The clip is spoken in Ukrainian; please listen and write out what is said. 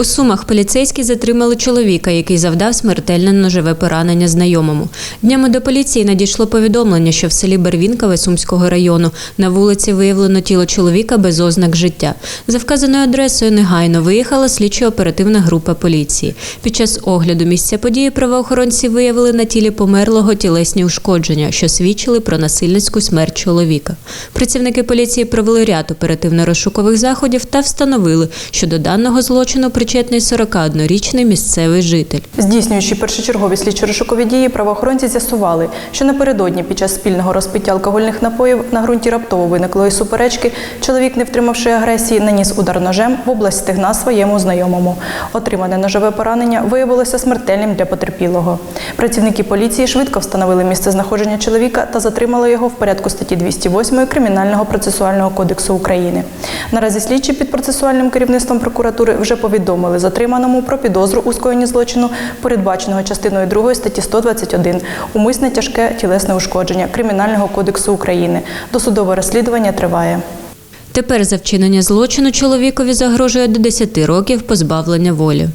У Сумах поліцейські затримали чоловіка, який завдав смертельне ножове поранення знайомому. Днями до поліції надійшло повідомлення, що в селі Барвінкове Сумського району на вулиці виявлено тіло чоловіка без ознак життя. За вказаною адресою негайно виїхала слідчо-оперативна група поліції. Під час огляду місця події правоохоронці виявили на тілі померлого тілесні ушкодження, що свідчили про насильницьку смерть чоловіка. Працівники поліції провели ряд оперативно-розшукових заходів та встановили, що до даного злочину причетний 41-річний місцевий житель. Здійснюючи першочергові слідчо-розшукові дії, правоохоронці з'ясували, що напередодні під час спільного розпиття алкогольних напоїв на ґрунті раптово виниклої суперечки чоловік, не втримавши агресії, наніс удар ножем в область стегна своєму знайомому. Отримане ножове поранення виявилося смертельним для потерпілого. Працівники поліції швидко встановили місце знаходження чоловіка та затримали його в порядку статті 208 Кримінального процесуального кодексу України. Наразі слідчі під процесуальним керівництвом прокуратури вже повідомили затриманому про підозру у скоєнні злочину, передбаченого частиною 2 статті 121 умисне тяжке тілесне ушкодження Кримінального кодексу України. Досудове розслідування триває. Тепер за вчинення злочину чоловікові загрожує до 10 років позбавлення волі.